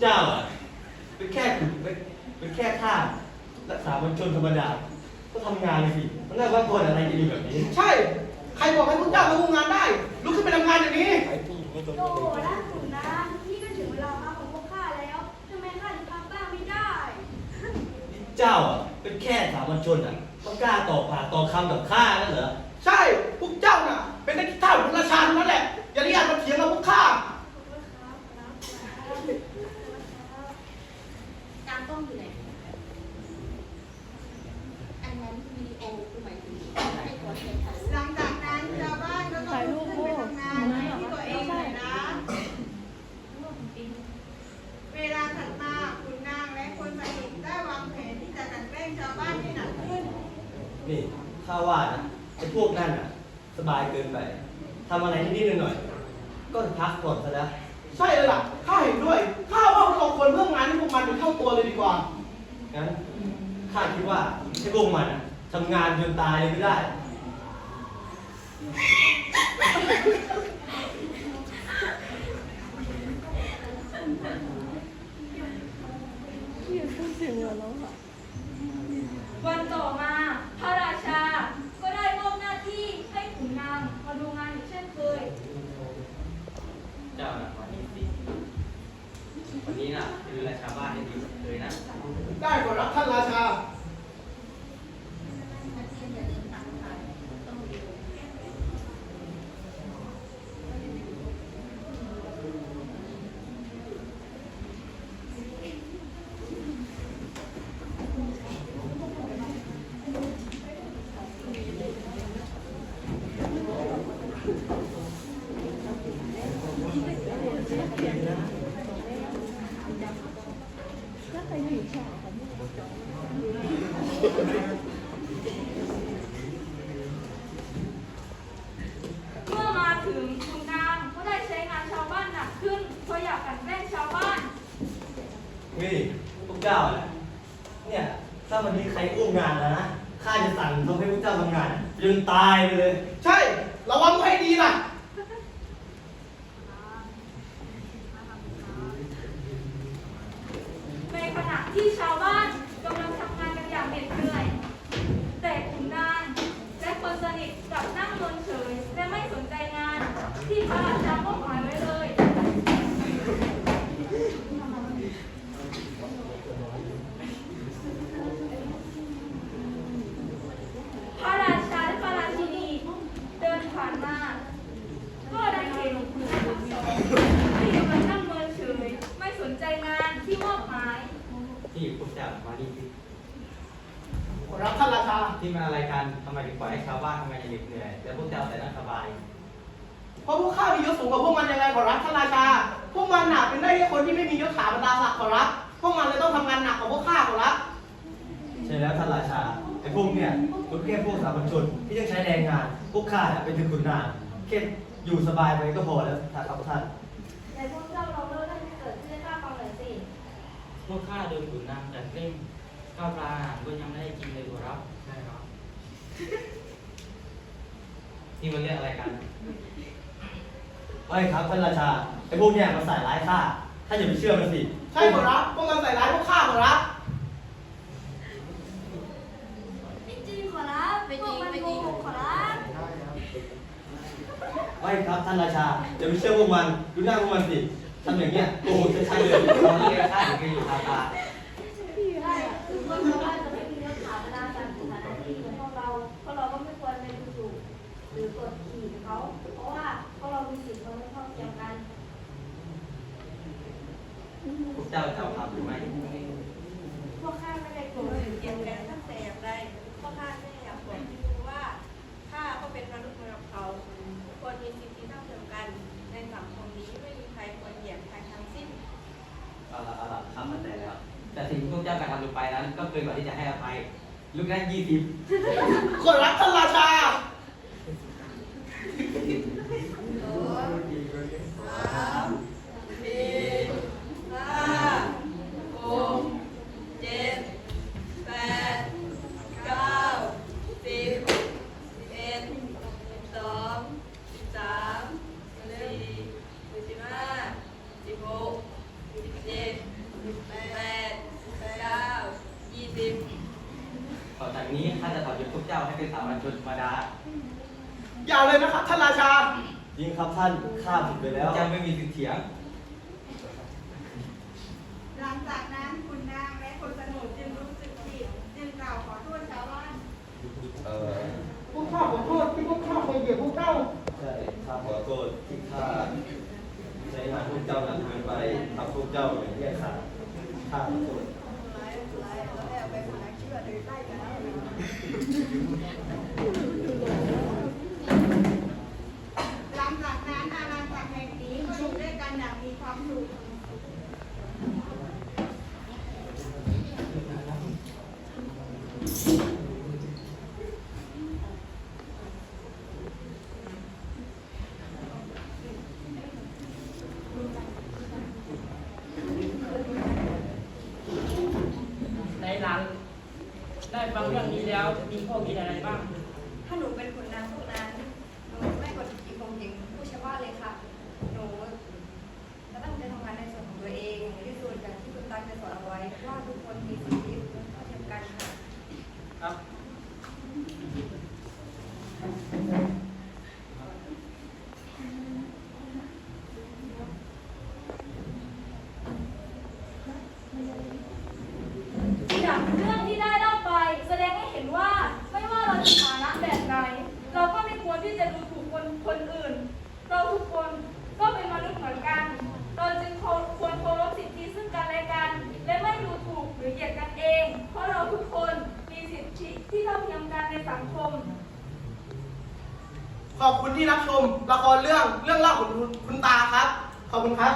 เจ้าอะเป็นแค่เป็นเป็นแค่ข้ารักษามวลชนธรรมดา ก็ทำงานเลยสิมันน่าว่าคนอะไรจะดีแบบนี้ใช่ ใครบอกให้พวกเจ้ามาทำงานได้ ลุกขึ้นไปทำงานอย่างนี้โอ้ล่าสุดนะ นี่ก็ถึงเวลาพักของพวกข้าแล้วทำไมข้าถึงพักบ้างไม่ได้เจ้าอะเป็นแค่สามัญชนอะก็กล้าต่อปากต่อคำกับข้านั่นเหรอ ใช่ พวกเจ้าน่ะ เป็นนักกีฬาของราชาทั้งนั้นแหละ อย่าเรียกมาเถียงกับพวกข้า ตามกล้องอยู่ไหน อันนั้นวิดีโอคือหมายถึงให้ตัวเองถ่าย หลังจากนั้นชาวบ้านก็ต้องลุกขึ้นไปทำงานที่ตัวเองเลยนะ เวลาถัดมาคุณนางและคนสนิทได้วางแผนที่จะกลันแกล้งชาวบ้านให้หนักขึ้น นี่ข้าว่านะไอ้พวกนั่นอะ สบายเกินไปทำอะไรนิดๆหน่อยๆก็พักผ่อนซะแล้ว ใช่เลยล่ะ ข้าเห็นด้วย ข้าว่าเราควรเพิ่มงานให้พวกมันเป็นเท่าตัวเลยดีกว่างั้นข้าคิดว่าให้พวกมันอะทำงานจนตายเลยก็ได้วันต่อมาพระราชา ก็ได้มอบหน้าที่ให้ขุนนางมาดูงานอีกเช่นเคย เจ้านะวันนี้สิ วันนี้น่ะดูแลชาวบ้านให้ดีเลยนะ ได้ขอรับท่านราชานัก เรียนอย่าลืมตามถ่ายต้องวิดีโอเมื่อมาถึงขุนนางก็ได้ใช้งานชาวบ้านหนักขึ้นเพราะอยากกลันแกล้งชาวบ้าน นี่พวกเจ้าอะเนี่ยถ้าวันนี้ใครอุ้มงานแล้วนะข้าจะสั่งทำให้พวกเจ้าทำงานจนตายไปเลย ใช่ ระวังไว้ให้ดีล่ะ ในขณะที่ชาวบ้านกำลังทำงานกันอย่างเหน็ดเหนื่อย แต่ขุนนางและคนสนิทกลับนั่งเมินเฉยและไม่สนใจงาน ที่ พระราชามอบหมายไว้เลยพระราชาและพระราชินีเดินผ่านมา ก็ได้เห็นทั้งสองที่กำลังนั่งเมินเฉยไม่สนใจงานที่มอบหมาย ที่พวกเจ้ามานี่สิขอรับท่านราชาที่มาอะไรกันทำไมถึงปล่อยให้ชาวบ้านทำงานอย่างเหน็ดเหนื่อย แล้วพวกเจ้าแต่นั่งสบาย เพราะพวกข้ามียศสูงกว่าพวกมันยังไงขอรับท่านราชา พวกมันหนักเป็นได้แค่คนที่ไม่มียศถาบรรดาศักดิ์ขอรับพวกมันเลยต้องทำงานหนักกว่าพวกข้าขอรับใช่แล้วท่านราชาไอ้พวกเนี่ยก็แค่พวกสามัญชนที่ต้องใช้แรงงาน พวกข้าอะเป็นถึงขุนนางแค่อยู่สบายไปก็พอแล้วครับท่านในพวกเจ้าเราเล่าเรื่องที่เกิดขึ้นให้ข้าฟังหน่อยสิพวกข้าโดนขุนนางจัดเล่มข้าวปลาอาหารก็ยังไม่ได้กินเลยขอรับ ใช่ครับ นี่มันเรื่องอะไรกัน ไม่ครับท่านราชาไอ้พวกเนี่ยมันใส่ร้ายข้าท่านอย่าไปเชื่อมันสิใช่ขอรับพวกมันใส่ร้ายพวกข้าขอรับไม่จริงขอรับพวกมันโกหกขอรับไม่ครับท่านราชาอย่าไปเชื่อพวกมันดูหน้าพวกมันสิทำอย่างเงี้ยโกหกชัดๆเลยตอนนี้ข้าถึงไปอยู่ทาตา เจ้าเจ้าทำหรือไม่พวกข้าไม่ได้โกรธหรือเกลียดกันตั้งแต่อย่างใดพวกข้าแค่อยากบอกให้รู้ว่าข้าก็เป็นมนุษย์เหมือนกับเขาทุกคนมีสิทธิเท่าเทียมกัน ในสังคมนี้ไม่มีใครควรเหยียดใครทั้งสิ้นเอาละเอาละทำมาแต่แล้ว แต่สิ่งที่พวกเจ้ากระทำลงไปนั้น ก็เกินกว่าที่จะให้อภัยลูกนั้นยี่สิบขอรับท่านราชา สามสี่ห้าหกเจ็ดแปดเก้าสิบสิบเอ็ดสิบสองสิบสามสิบสี่สิบห้าสิบหกสิบเจ็ด ต่อจากนี้ข้าจะถอดยศพวก เจ้าให้เป็นสามัญชนธรรมดา อย่าเลยนะครับท่านราชา จริงครับท่านข้าผิดไปแล้วเจ้าไม่มีสิทธิ์เถียง หลังจากนั้นคุณนางและคนสนุกจึงรู้สึกผิดจึงกล่าวขอโทษชาวบ้าน เออพวกข้าขอโทษที่พวกข้าเคยเหยียบพวกเจ้า ใช่ข้าขอโทษที่ข้าใช้งานพวกเจ้าหนักเกินไปทำพวกเจ้าอย่างแย่ขาดข้าขอโทษ ได้แล้ว แล้วมีข้อคิดอะไรบ้าง ถ้าหนูเป็นขุนนางพวกนั้น หนูไม่กดขี่ข่มเหงผู้ชาวบ้านเลยค่ะ หนูจะตั้งใจทำงานในส่วนของตัวเองที่สุดอย่างที่คุณตาเคยสอนเอาไว้ว่าทุกคนมีสิทธิเท่าเทียมกันค่ะ ครับ อย่างเรื่องที่ได้เล่าไป แสดงให้เห็นว่าไม่ว่าเราจะฐานะ แบบไหน เราก็ไม่ควรที่จะดูถูกคนคนอื่น เราทุกคนก็เป็นมนุษย์เหมือนกัน เราจึงควรเคารพสิทธิซึ่งกันและกัน และไม่ดูถูกหรือเหยียดกันเอง เพราะเราทุกคนมีสิทธิที่เท่าเทียมกันในสังคม ขอบคุณที่รับชมละครเรื่องเรื่องเล่าของคุณคุณตาครับ ขอบคุณครับ